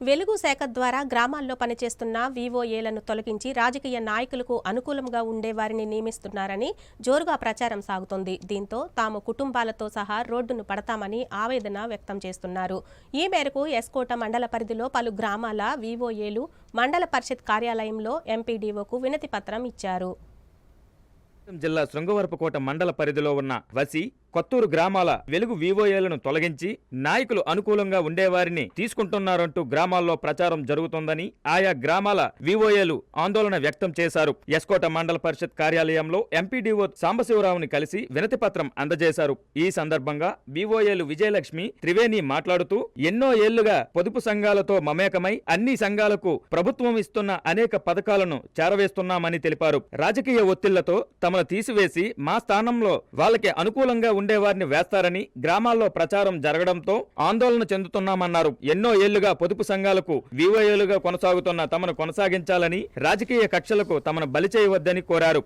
వెలుగు శాఖ ద్వారా గ్రామాల్లో పనిచేస్తున్న వీఓఏలను తొలగించి రాజకీయ నాయకులకు అనుకూలంగా ఉండే వారిని నియమిస్తున్నారని జోరుగా ప్రచారం సాగుతోంది. దీంతో తాము కుటుంబాలతో సహా రోడ్డును పడతామని ఆవేదన వ్యక్తం చేస్తున్నారు. ఈ మేరకు ఎస్కోట మండల పరిధిలో పలు గ్రామాల వీఓఏలు మండల పరిషత్ కార్యాలయంలో ఎంపీడీఓకు వినతి పత్రం ఇచ్చారు. జిల్లా శృంగవరపుకోట మండల పరిధిలో ఉన్న వసి కొత్తూరు గ్రామాల వెలుగు వివోఏలను తొలగించి నాయకులు అనుకూలంగా ఉండేవారిని తీసుకుంటున్నారంటూ గ్రామాల్లో ప్రచారం జరుగుతోందని ఆయా గ్రామాల వివోఏలు ఆందోళన వ్యక్తం చేశారు. ఎస్కోట మండల పరిషత్ కార్యాలయంలో ఎంపీడీఓ సాంబశివరావుని కలిసి వినతిపత్రం అందజేశారు. ఈ సందర్భంగా వివోఏలు విజయలక్ష్మి త్రివేణి మాట్లాడుతూ ఎన్నో ఏళ్ళుగా పొదుపు సంఘాలతో మమేకమై అన్ని సంఘాలకు ప్రభుత్వం ఇస్తున్న అనేక పథకాలను చేరవేస్తున్నామని తెలిపారు. రాజకీయ ఒత్తిళ్ళతో తమ తమను తీసివేసి మా స్థానంలో వాళ్ళకి అనుకూలంగా ఉండేవారిని వేస్తారని గ్రామాల్లో ప్రచారం జరగడంతో ఆందోళన చెందుతున్నామన్నారు. ఎన్నో ఏళ్ళుగా పొదుపు సంఘాలకు వివోఏలుగా కొనసాగుతున్న తమను కొనసాగించాలని రాజకీయ కక్షలకు తమను బలి చేయవద్దని కోరారు.